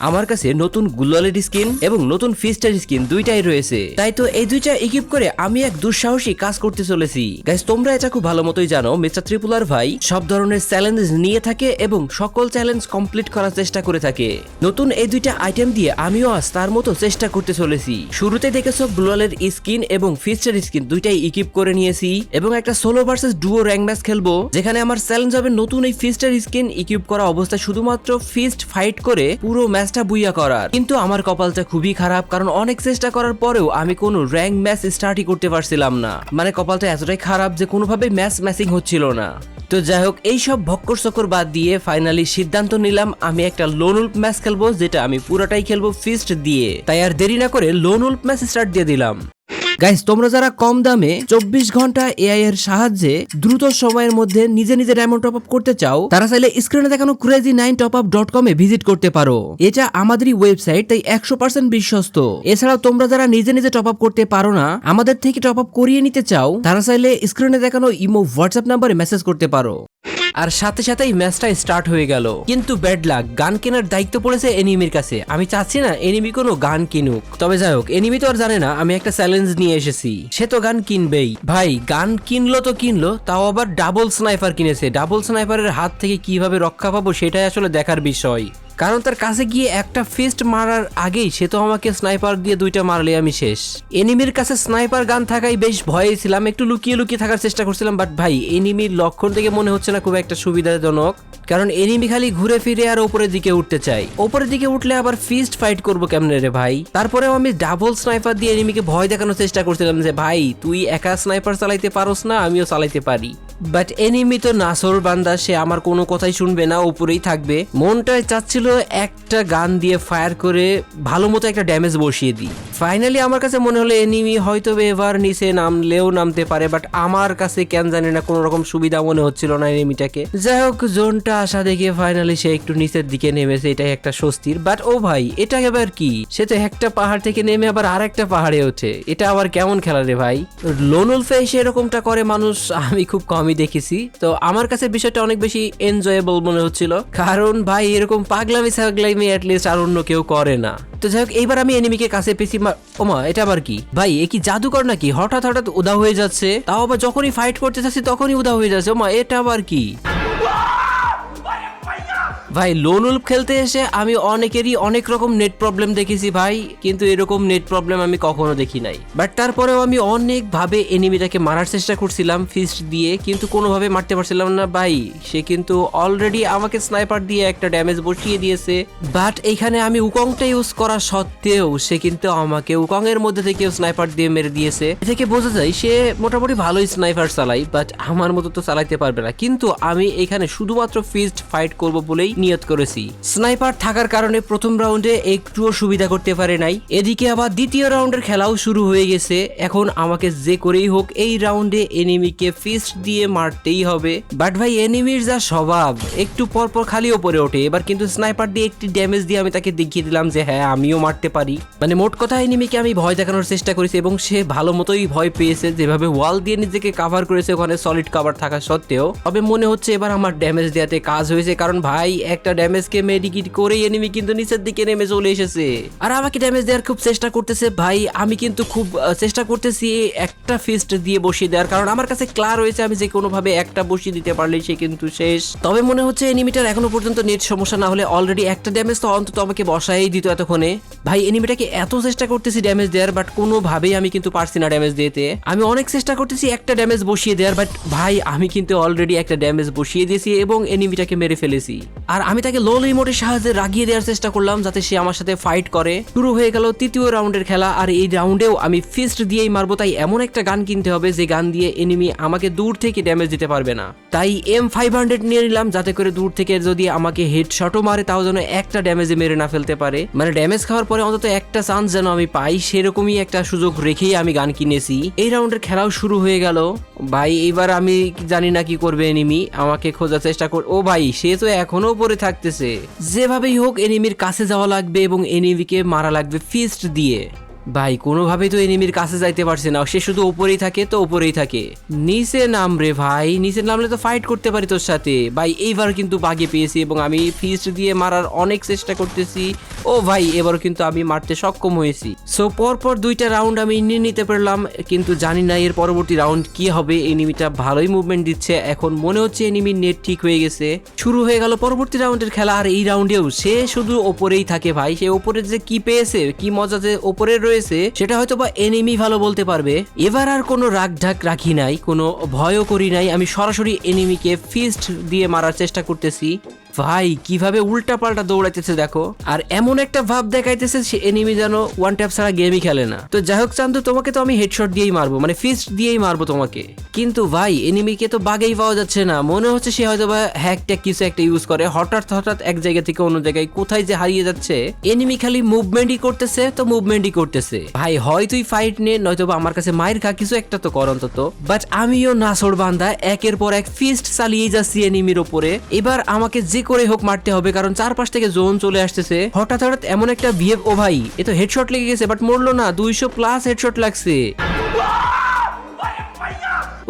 আমার কাছে নতুন গুলালের স্কিন এবং নতুন ফিস্টার স্কিন দুইটাই রয়েছে। তাই তো এই দুইটা ইকুইপ করে আমি এক দুঃসাহসী কাজ করতে চলেছি। গাইস তোমরা এটা খুব ভালো মতোই জানো মিস্টার ত্রিপুলার ভাই সব ধরনের চ্যালেঞ্জ নিয়ে থাকে এবং সকল চ্যালেঞ্জ কমপ্লিট করার চেষ্টা করে থাকে। নতুন এই দুইটা আইটেম দিয়ে আমিও আজ তার মতো চেষ্টা করতে চলেছি। শুরুতে দেখেছ গ্লোয়ালের স্কিন এবং ফিস্টার স্কিন দুইটাই ইকুইপ করে নিয়েছি এবং একটা solo versus duo rank match খেলব, যেখানে আমার চ্যালেঞ্জ হবে নতুন এই ফিস্টার স্কিন ইকুইপ করা অবস্থায় শুধুমাত্র ফিস্ট ফাইট করে পুরো ম্যাচটা বুইয়া করার। কিন্তু আমার কপালটা খুবই খারাপ, কারণ অনেক চেষ্টা করার পরেও আমি কোনো র্যাঙ্ক ম্যাচ স্টার্টই করতে পারছিলাম না। মানে কপালটা এতটাই খারাপ যে কোনোভাবে ম্যাচ ম্যাচিং হচ্ছিল না। তো যাই হোক এইসব ভক্কর চক্কর বাদ দিয়ে ফাইনালি সিদ্ধান্ত নিলাম, আমি একটা লোন উল্প ম্যাচ খেলব, যেটা আমি পুরোটাই খেলব ফিস্ট দিয়ে। তাই আর দেরি না করে লোন উল্প ম্যাচ স্টার্ট দিয়ে দিলাম। গাইস তোমরা যারা কম দামে চব্বিশ ঘণ্টা এআই এর সাহায্যে দ্রুত সময়ের মধ্যে নিজে নিজে ডায়মন্ড টপ আপ করতে চাও, তারা চাইলে স্ক্রিনে দেখানো crazy nine top up dot com এ ভিজিট করতে পারো। এটা আমাদেরই ওয়েবসাইট তাই একশো পার্সেন্ট বিশ্বস্ত। এছাড়াও তোমরা যারা নিজে নিজে টপ আপ করতে পারো না, আমাদের থেকে টপ আপ করিয়ে নিতে চাও, তারা চাইলে স্ক্রিনে দেখানো ইমো হোয়াটসঅ্যাপ নাম্বারে মেসেজ করতে পারো। আর সাথে সাথেই ম্যাচটা স্টার্ট হয়ে গেল। কিন্তু ব্যাড লাক গান কেনার দায়িত্ব পড়েছে এনিমির কাছে। আমি চাচ্ছি না এনিমি কোনো গান কিনুক। তবে যাই হোক, এনিমি তো আর জানে না, আমি একটা চ্যালেঞ্জ নিয়ে এসেছি। সে তো গান কিনবেই। ভাই, গান কিনলো তো কিনলো, তাও আবার ডাবল স্নাইপার কিনেছে। ডাবল স্নাইপারের হাত থেকে কীভাবে রক্ষা পাবো সেটাই আসলে দেখার বিষয়। কারণ তার কাছে গিয়ে একটা ফিস্ট মারার আগেই সে তো আমাকে স্নাইপার দিয়ে দুইটা মারলে আমি শেষ। এনিমির কাছে স্নাইপার গান থাকাই বেশ ভয়ে ছিলাম, একটু লুকিয়ে লুকিয়ে থাকার চেষ্টা করছিলাম বাট ভাই, এনিমির লক্ষণ থেকে মনে হচ্ছে না খুব একটা সুবিধাজনক, কারণ এনিমি খালি ঘুরে ফিরে আর ওপরের দিকে উঠতে চাই ওপরের দিকে উঠলে আবার ফিস্ট ফাইট করব কেমনে রে ভাই? তারপরেও আমি ডাবল স্নাইপার দিয়ে এনিমিকে ভয় দেখানোর চেষ্টা করছিলাম যে, ভাই, তুই একা স্নাইপার চালাইতে পারোস না, আমিও চালাইতে পারি। বাট এনিমি তো নাসর বান্দা, সে আমার কোনো কথাই শুনবে না, উপরেই থাকবে। মনটায় চাচ্ছিল একটা গান দিয়ে ফায়ার করে ভালো মতো একটা ড্যামেজ বসিয়ে দিই। ফাইনালি আমার কাছে মনে হলো এনিমি হয়তো এবার নিচে নামলেও নামতে পারে বাট আমার কাছে কেন জানি না, কোনো রকম সুবিধা মনে হচ্ছিল না এনিমিটাকে যাই হোক, জোনটা আসা দেখে ফাইনালি সে একটু নিচের দিকে নেমেছে, এটাই একটা স্বস্তির। বাট ও ভাই, এটা এবার কি? সে তো একটা পাহাড় থেকে নেমে আবার আর একটা পাহাড়ে ওঠে। এটা আবার কেমন খেলা রে ভাই? লোনুলফে এরকমটা করে মানুষ, আমি খুব কমই দেখেছি। তো আমার কাছে বিষয়টা অনেক বেশি এনজয়েবল মনে হচ্ছিল। কারণ ভাই, এরকম পাগলামি সাগলামি অ্যাটলিস্ট আর অন্য কেউ করে না। তো যাই হোক, এইবার আমি এনিমিকে কাছে পেছি ওমা এটা আবার কি? ভাই, এ কি জাদুকর নাকি? হঠাৎ হঠাৎ উদা হয়ে যাচ্ছে। তাও আবার যখনই ফাইট করতে যাচ্ছি তখনই উদা হয়ে যাচ্ছে। ওমা এটা আবার কি? ভাই লোন উল্প খেলতে এসে আমি অনেকেরই অনেক রকম নেট প্রবলেম দেখেছি ভাই, কিন্তু এরকম নেট প্রবলেম আমি কখনো দেখি নাই। বাট তারপরেও আমি অনেক ভাবে এনিমিটাকে মারার চেষ্টা করছিলাম ফিস্ট দিয়ে, কিন্তু কোনোভাবে মারতে পারছিলাম না ভাই। সে কিন্তু অলরেডি আমাকে স্নাইপার দিয়ে একটা ড্যামেজ বসিয়ে দিয়েছে। বাট এইখানে আমি উকংটা ইউজ করা সত্ত্বেও সে কিন্তু আমাকে উকং এর মধ্যে থেকেও স্নাইপার দিয়ে মেরে দিয়েছে। এ থেকে বোঝা যায়, সে মোটামুটি ভালোই স্নাইপার চালাই বাট আমার মতো তো চালাইতে পারবে না। কিন্তু আমি এখানে শুধুমাত্র ফিস্ট ফাইট করব বলেই নিয়ত করেছি। স্নাইপার থাকার কারণে প্রথম রাউন্ডে একটুও সুবিধা করতে পারে নাই। এদিকে আবার দ্বিতীয় রাউন্ডের খেলাও শুরু হয়ে গেছে। এখন আমাকে যে করেই হোক এই রাউন্ডে এনিমিকে ফিস্ট দিয়ে মারতেই হবে। বাট ভাই এনিমির যা স্বভাব। একটু পর পর খালি ওপরে ওঠে। এবার কিন্তু স্নাইপার দিয়ে একটি ড্যামেজ দিয়ে আমি তাকে দেখিয়ে দিলাম যে হ্যাঁ আমিও মারতে পারি। মানে মোট কথা এনিমিকে আমি ভয় দেখানোর চেষ্টা করেছি এবং সে ভালো মতোই ভয় পেয়েছে। যেভাবে ওয়াল দিয়ে নিজেকে কাভার করেছে ওখানে সলিড কাভার থাকা সত্ত্বেও। তবে মনে হচ্ছে এবার আমার ড্যামেজ দেওয়াতে কাজ হয়েছে। কারণ ভাই একটা ড্যামেজকে মেডিকিট করেই এনিমি কিন্তু নিচের দিকে নেমে চলে এসেছে। আর আমাকে ড্যামেজ দেওয়ার খুব চেষ্টা করতেছে। ভাই, আমি কিন্তু খুব চেষ্টা করতেছি একটা ফিস্ট দিয়ে বসিয়ে দেওয়ার। কারণ আমার কাছে ক্লার হয়েছে আমি যে কোনো ভাবে একটা বসিয়ে দিতে পারলে সে কিন্তু শেষ। তবে মনে হচ্ছে এনিমিটার এখনও পর্যন্ত নেট সমস্যা না হলে অলরেডি একটা ড্যামেজ তো অন্তত আমাকে বসাই দিত এতক্ষণে। ভাই এনিমিটাকে এত চেষ্টা করতেছি ড্যামেজ দেওয়ার বাট কোনোভাবেই আমি কিন্তু পারছি না ড্যামেজ দিতে। আমি অনেক চেষ্টা করতেছি একটা ড্যামেজ বসিয়ে দেওয়ার বাট ভাই, আমি কিন্তু অলরেডি একটা ড্যামেজ বসিয়ে দিয়েছি এবং এনিমিটাকে মেরে ফেলেছি। আর আমি তাকে লো রিমোটের সাহায্যে রাগিয়ে দেওয়ার চেষ্টা করলাম যাতে সে আমার সাথে ফাইট করে। শুরু হয়ে গেল তৃতীয় রাউন্ডের খেলা আর এই রাউন্ডেও আমি ফিস্ট দিয়েই মারবো, তাই এমন একটা গান কিনতে হবে যে গান দিয়ে এনিমি আমাকে দূর থেকে ড্যামেজ দিতে পারবে না। তাই এম ফাইভ হান্ড্রেড নিয়ে নিলাম যাতে করে দূর থেকে যদি আমাকে হেড শটও মারে, তাও যেন একটা ড্যামেজে মেরে না ফেলতে পারে। মানে ড্যামেজ খাওয়ার পরে অন্তত একটা চান্স যেন আমি পাই, সেরকমই একটা সুযোগ রেখেই আমি গান কিনেছি। এই রাউন্ডের খেলাও শুরু হয়ে গেল। ভাই এইবার আমি জানি না কি করবে এনিমি আমাকে খোঁজার চেষ্টা কর ও ভাই, সে তো এখনও পরে থাকতেছে। যেভাবেই হোক এনিমির কাছে যাওয়া লাগবে এবং এনিমিকে মারা লাগবে ফিস্ট দিয়ে। ভাই, কোনোভাবেই তো এনিমির কাছে যাইতে পারছে না। সে শুধু ওপরেই থাকে, তো ওপরেই থাকে। নিচে নাম রে ভাই, নিচে নামলে তো ফাইট করতে পারি তোর সাথে। ভাই, এইবার কিন্তু বাগে পেয়েছি এবং আমি ফিস্ট দিয়ে মারার অনেক চেষ্টা করতেছি। ও ভাই এবার কিন্তু আমি মারতে সক্ষম হয়েছি। সো পরপর দুইটা রাউন্ড আমি নিয়ে নিতে পারলাম, কিন্তু জানি না এর পরবর্তী রাউন্ড কি হবে। এনিমিটা ভালোই মুভমেন্ট দিচ্ছে। এখন মনে হচ্ছে এনিমির নেট ঠিক হয়ে গেছে। শুরু হয়ে গেল পরবর্তী রাউন্ডের খেলা, আর এই রাউন্ডেও সে শুধু ওপরেই থাকে ভাই। সে ওপরে যে কি পেয়েছে, কি মজা যে ওপরে রয়েছে সেটা হয়তো বা এনিমি ভালো বলতে পারবে। এবার আর কোনো রাগ ঢাক রাখি নাই, কোনো ভয়ও করি নাই। আমি সরাসরি এনিমিকে ফিস্ট দিয়ে মারার চেষ্টা করতেছি। ভাই, কীভাবে উল্টা পাল্টা দৌড়াইতেছে দেখো। আর এমন একটা ভাব দেখাইতেছে সে এনিমি যেন ওয়ান ট্যাপ ছাড়া গেমই খেলে না। তো যাই হোক, চান্দু, তোমাকে তো আমি হেডশট দিয়েই মারবো মানে ফিস্ট দিয়েই মারবো তোমাকে। কিন্তু ভাই এনিমিকে তো বাগেই পাওয়া যাচ্ছে না। মনে হচ্ছে সে হয়তো বা হ্যাক ট্যাক কিছু একটা ইউজ করে। হঠাৎ হঠাৎ এক জায়গা থেকে অন্য জায়গায় কোথায় যে হারিয়ে যাচ্ছে এনিমি খালি মুভমেন্টই করতেছে, তো মুভমেন্টই করতেছে। ভাই, হয় তুই ফাইট নে, নয়তো বা আমার কাছে মায়ের খা, কিছু একটা তো কর অন্তত। বাট আমিও নাসর বান্দা, একের পর এক ফিস্ট চালিয়ে যাচ্ছি এনিমির ওপরে এবার আমাকে যে করে হোক মারতে হবে, কারণ চারপাশ থেকে জোন চলে আসতেছে। হঠাৎ হঠাৎ এমন একটা বিহেভ, ও ভাই, এ তো হেডশট লেগে গেছে বাট মরলো না, দুইশো প্লাস হেডশট লাগছে।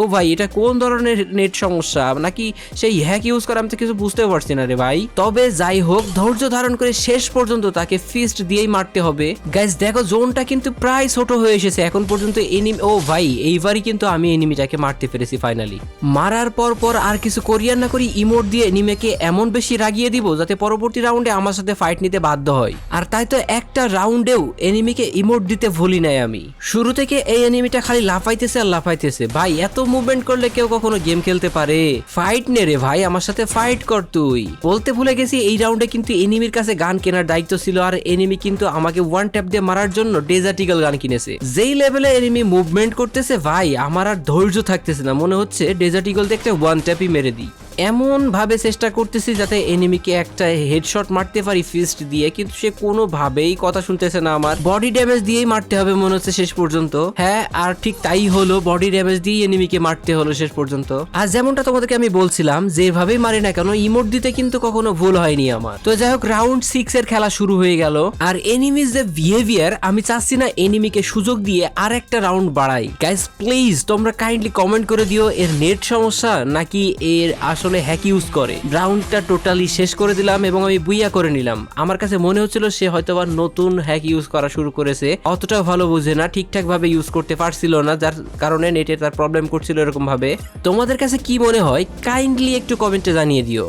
ও ভাই, এটা কোন ধরনের নেট সমস্যা? নাকি সেই হ্যাক ইউজ করে আমি তো কিছু বুঝতে পারছি না রে ভাই। তবে যাই হোক, ধৈর্য ধারণ করে শেষ পর্যন্ত তাকে ফিস্ট দিয়েই মারতে হবে। গাইজ দেখো জোনটা কিন্তু প্রায় ছোট হয়ে এসেছে। এখন পর্যন্ত এনিমি ও ভাই, এইবারই কিন্তু আমি এনিমিটাকে মারতে পেরেছি ফাইনালি মারার পর পর আর কিছু করিয়ার না করি ইমোট দিয়ে এনিমেকে এমন বেশি রাগিয়ে দিব যাতে পরবর্তী রাউন্ডে আমার সাথে ফাইট নিতে বাধ্য হয়। আর তাই তো একটা রাউন্ডেও এনিমিকে ইমোট দিতে ভুলি নাই আমি। শুরু থেকে এই এনিমিটা খালি লাফাইতেছে আর লাফাইতেছে। ভাই, এত মুভমেন্ট করলে কেউ কখনো গেম খেলতে পারে। ফাইট নে রে ভাই, আমার সাথে ফাইট কর তুই। বলতে ভুলে গেছি, এই রাউন্ডে কিন্তু এনিমির কাছে গান কেনার দায়িত্ব ছিল, আর এনিমি কিন্তু আমাকে ওয়ান ট্যাপ দিয়ে মারার জন্য ডেজার্টিক্যাল গান কিনেছে। যেই লেভেলে এনিমি মুভমেন্ট করতেছে, ভাই, আমার আর ধৈর্য থাকতেছে না। মনে হচ্ছে ডেজার্টিক্যাল দেখতে ওয়ান ট্যাপই মেরে দিই। এমন ভাবে চেষ্টা করতেছি যাতে এনিমিকে একটা হেডশট মারতে পারি ফিস্ট দিয়ে, কিন্তু সে কোনোভাবেই কথা শুনতেছে না আমার। বডি ড্যামেজ দিয়েই মারতে হবে মনে হচ্ছে শেষ পর্যন্ত। হ্যাঁ আর ঠিক তাই হলো বডি ড্যামেজ দিয়ে এনিমিকে মারতে হলো শেষ পর্যন্ত। আর যেমনটা তোমাদেরকে আমি বলছিলাম, যেভাবেই মারি না কেন ইমোট দিতে কিন্তু কখনো ভুল হয়নি আমার। তো যাই হোক রাউন্ড সিক্স এর খেলা শুরু হয়ে গেল। আর এনিমিজ যে বিহেভিয়ার আমি চাচ্ছি না এনিমিকে সুযোগ দিয়ে আর একটা রাউন্ড বাড়াই। গাইস প্লিজ তোমরা কাইন্ডলি কমেন্ট করে দিও, এর নেট সমস্যা নাকি এর আসলে হ্যাক ইউজ করে। রাউন্ডটা টোটালি শেষ করে দিলাম এবং আমি বুইয়া করে নিলাম। আমার কাছে মনে হচ্ছিল সে হয়তো বা নতুন হ্যাক ইউজ করা শুরু করেছে। অতটা ভালো বুঝে না ঠিকঠাক ভাবে ইউজ করতে পারছিল না, যার কারণে নেটে তার প্রবলেম করছিল এরকম ভাবে তোমাদের কাছে কি মনে হয়? কাইন্ডলি একটু কমেন্টে জানিয়ে দিও।